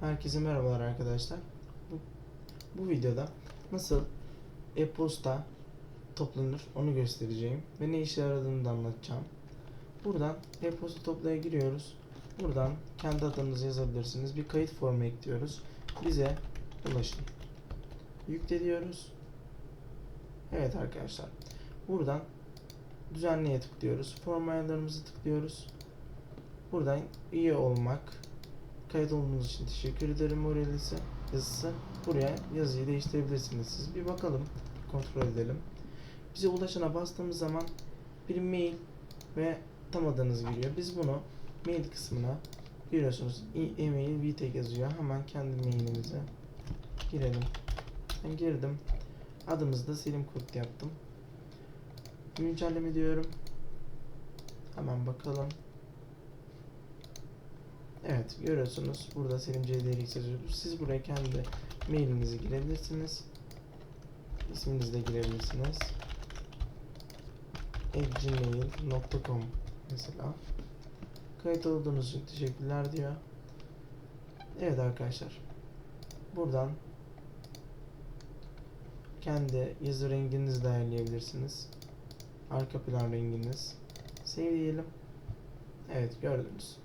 Herkese merhabalar arkadaşlar. Bu, bu videoda nasıl e-posta toplanır onu göstereceğim ve ne işe yaradığını da anlatacağım. Buradan e-posta toplaya giriyoruz. Buradan kendi adınızı yazabilirsiniz. Bir kayıt formu ekliyoruz. Bize ulaşın. Yükle diyoruz. Evet arkadaşlar. Buradan düzenleye tıklıyoruz. Form ayarlarımızı tıklıyoruz. Buradan üye olmak, kayıt olduğunuz için teşekkür ederim moralisi yazısı. Buraya yazıyı değiştirebilirsiniz siz. Bir bakalım, kontrol edelim. Bize ulaşana bastığımız zaman bir mail ve tam adınız giriyor. Biz bunu mail kısmına giriyorsunuz. E-mail VTech yazıyor. Hemen kendi mailimize girelim. Ben girdim. Adımızı da Selim Kurt yaptım. Güncelleme diyorum. Hemen bakalım. Evet görüyorsunuz burada Selim CDRX yazıyor. Siz buraya kendi mailinizi girebilirsiniz. İsminizi de girebilirsiniz. gmail.com mesela. Kayıt olduğunuz için teşekkürler diyor. Evet arkadaşlar. Buradan kendi yazı renginizi de ayarlayabilirsiniz. Arka plan renginiz. Save diyelim. Evet gördünüz.